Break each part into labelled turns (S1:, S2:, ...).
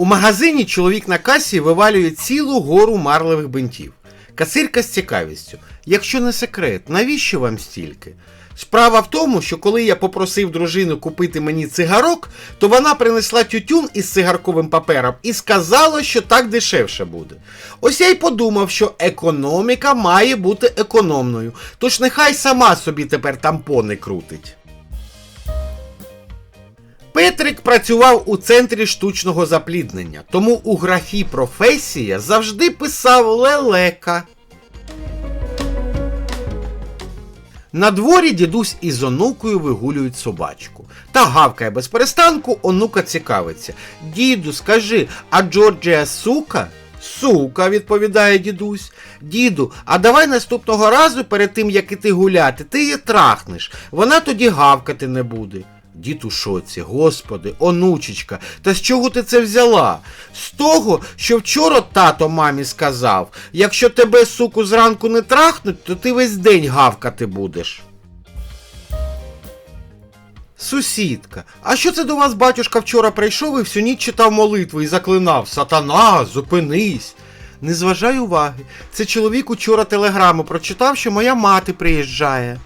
S1: У магазині чоловік на касі вивалює цілу гору марлевих бинтів. Касирка з цікавістю. Якщо не секрет, навіщо вам стільки? Справа в тому, що коли я попросив дружину купити мені цигарок, то вона принесла тютюн із цигарковим папером і сказала, що так дешевше буде. Ось я й подумав, що економіка має бути економною, тож нехай сама собі тепер тампони крутить. Петрик працював у центрі штучного запліднення, тому у графі професія завжди писав лелека. На дворі дідусь із онукою вигулюють собачку. Та гавкає без перестанку, онука цікавиться. Діду, скажи, а Джорджія сука? Сука, відповідає дідусь. Діду, а давай наступного разу перед тим, як іти гуляти, ти її трахнеш. Вона тоді гавкати не буде. Дід у шоці, господи, онучечка, та з чого ти це взяла? З того, що вчора тато мамі сказав, якщо тебе, суку, зранку не трахнуть, то ти весь день гавкати будеш. Сусідка, а що це до вас батюшка вчора прийшов і всю ніч читав молитву і заклинав Сатана, зупинись. Не зважай уваги. Це чоловік учора телеграму прочитав, що моя мати приїжджає.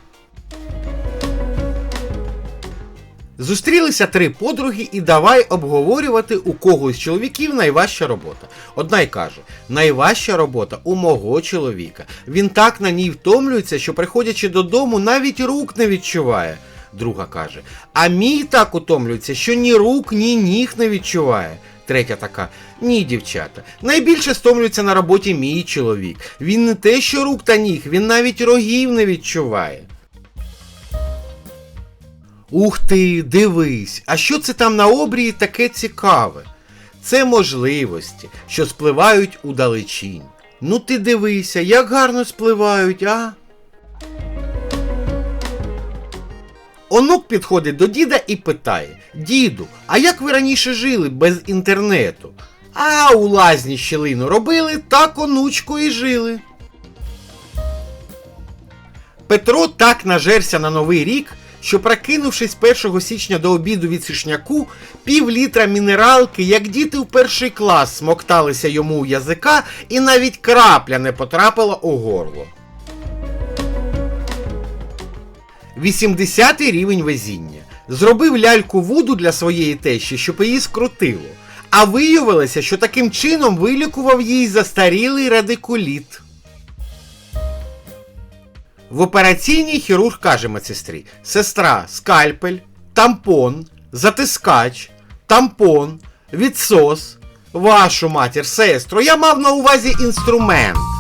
S1: Зустрілися три подруги і давай обговорювати, у кого з чоловіків найважча робота. Одна й каже: найважча робота у мого чоловіка. Він так на ній втомлюється, що приходячи додому, навіть рук не відчуває. Друга каже: А мій так утомлюється, що ні рук, ні ніг не відчуває. Третя така: ні, дівчата. Найбільше стомлюється на роботі мій чоловік. Він не те, що рук та ніг, він навіть рогів не відчуває. Ух ти, дивись, а що це там на обрії таке цікаве? Це можливості, що спливають у далечінь. Ну ти дивися, як гарно спливають, а? Онук підходить до діда і питає: Діду, а як ви раніше жили без інтернету? А у лазні щілину робили, так онучко і жили. Петро так нажерся на новий рік, що прокинувшись 1 січня до обіду від сишняку, пів літра мінералки, як діти в перший клас, смокталися йому у язика, і навіть крапля не потрапила у горло. 80 рівень везіння. Зробив ляльку вуду для своєї тещі, щоб її скрутило. А виявилося, що таким чином вилікував їй застарілий радикуліт. В операційній хірург каже медсестрі: сестра, скальпель, тампон, затискач, тампон, відсос. Вашу матір, сестру. я мав на увазі інструмент.